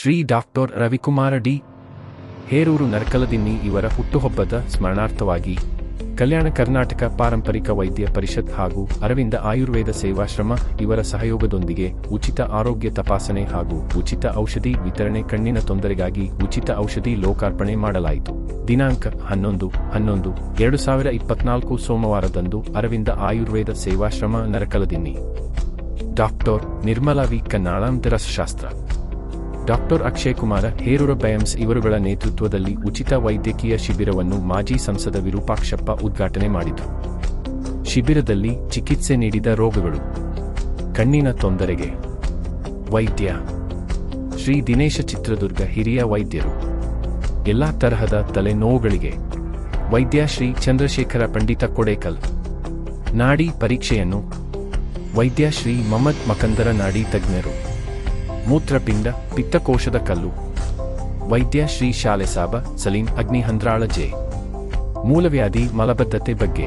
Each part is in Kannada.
Shri doctor Ravikumar D. Heruru Narakaladinni ಇವರ ಹುಟ್ಟುಹಬ್ಬದ ಸ್ಮರಣಾರ್ಥವಾಗಿ ಕಲ್ಯಾಣ ಕರ್ನಾಟಕ ಪಾರಂಪರಿಕ ವೈದ್ಯ ಪರಿಷತ್ ಹಾಗೂ ಅರವಿಂದ ಆಯುರ್ವೇದ ಸೇವಾಶ್ರಮ ಇವರ ಸಹಯೋಗದೊಂದಿಗೆ ಉಚಿತ ಆರೋಗ್ಯ ತಪಾಸಣೆ ಹಾಗೂ ಉಚಿತ ಔಷಧಿ ವಿತರಣೆ ಕಣ್ಣಿನ ತೊಂದರೆಗಾಗಿ ಉಚಿತ ಔಷಧಿ ಲೋಕಾರ್ಪಣೆ ಮಾಡಲಾಯಿತು. ದಿನಾಂಕ ಹನ್ನೊಂದು ಹನ್ನೊಂದು, ಎರಡು ಸಾವಿರ ಇಪ್ಪತ್ನಾಲ್ಕು ಸೋಮವಾರದಂದು Aravinda Ayurveda Sevashrama ನರಕಲದಿನ್ನಿ. Doctor Nirmala V. ಕನ್ನಾಳಾಂತರ ಶಾಸ್ತ್ರ ಡಾಕ್ಟರ್ ಅಕ್ಷಯ್ ಕುಮಾರ, ಹೇರೂರ ಬಯಮ್ಸ್ ಇವರುಗಳ ನೇತೃತ್ವದಲ್ಲಿ ಉಚಿತ ವೈದ್ಯಕೀಯ ಶಿಬಿರವನ್ನು ಮಾಜಿ ಸಂಸದ ವಿರೂಪಾಕ್ಷಪ್ಪ ಉದ್ಘಾಟನೆ ಮಾಡಿದರು. ಶಿಬಿರದಲ್ಲಿ ಚಿಕಿತ್ಸೆ ನೀಡಿದ ರೋಗಗಳು. ಕಣ್ಣಿನ ತೊಂದರೆಗೆ. ವೈದ್ಯ. ಶ್ರೀ ದಿನೇಶ ಚಿತ್ರದುರ್ಗ ಹಿರಿಯ ವೈದ್ಯರು. ಎಲ್ಲಾ ತರಹದ ತಲೆನೋವುಗಳಿಗೆ. ವೈದ್ಯ ಶ್ರೀ ಚಂದ್ರಶೇಖರ ಪಂಡಿತ ಕೊಡೇಕಲ್. ನಾಡಿ ಪರೀಕ್ಷೆಯನ್ನು. ವೈದ್ಯ ಶ್ರೀ ಮಮದ್ ಮಕಂದರ ನಾಡಿ ತಜ್ಞರು. ಮೂತ್ರಪಿಂಡ ಪಿತ್ತಕೋಶದ ಕಲ್ಲು. ವೈದ್ಯ ಶ್ರೀ ಶಾಲೆಸಾಬ ಸಲೀಂ ಅಗ್ನಿಹಂದ್ರಾಳ ಜೆ. ಮೂಲವ್ಯಾಧಿ ಮಲಬದ್ಧತೆ ಬಗ್ಗೆ.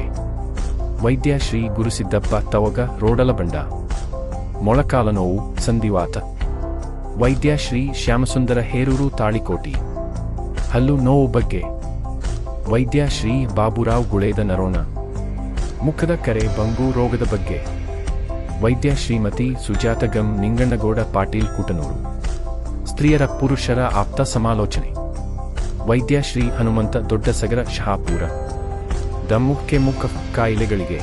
ವೈದ್ಯ ಶ್ರೀ ಗುರುಸಿದ್ದಪ್ಪ ತವಗ ರೋಡಲಬಂಡ. ಮೊಳಕಾಲ ನೋವು ಸಂಧಿವಾತ. ವೈದ್ಯ ಶ್ರೀ ಶ್ಯಾಮಸುಂದರ ಹೇರೂರು ತಾಳಿಕೋಟಿ. ಹಲ್ಲು ನೋವು ಬಗ್ಗೆ. ವೈದ್ಯ ಶ್ರೀ ಬಾಬುರಾವ್ ಗುಳೇದ ನರೋಣ. ಮುಖದ ಕರೆ ಬಂಗು ರೋಗದ ಬಗ್ಗೆ. ವೈದ್ಯ ಶ್ರೀಮತಿ ಸುಜಾತ ಗಂ ನಿಂಗಣ್ಣಗೌಡ ಪಾಟೀಲ್ ಕೂಟನೂರು. ಸ್ತ್ರೀಯರ ಪುರುಷರ ಆಪ್ತ ಸಮಾಲೋಚನೆ. ವೈದ್ಯ ಶ್ರೀ ಹನುಮಂತ ದೊಡ್ಡಸಗರ ಶಹಾಪುರ. ದಮ್ಮುಕ್ಕೆ ಮುಖ ಕಾಯಿಲೆಗಳಿಗೆ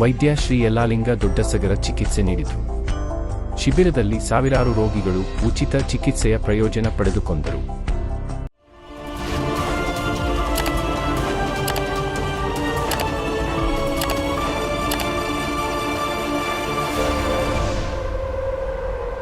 ವೈದ್ಯ ಶ್ರೀ ಯಲ್ಲಾಲಿಂಗ ದೊಡ್ಡಸಗರ ಚಿಕಿತ್ಸೆ ನೀಡಿದರು. ಶಿಬಿರದಲ್ಲಿ ಸಾವಿರಾರು ರೋಗಿಗಳು ಉಚಿತ ಚಿಕಿತ್ಸೆಯ ಪ್ರಯೋಜನ ಪಡೆದುಕೊಂಡರು.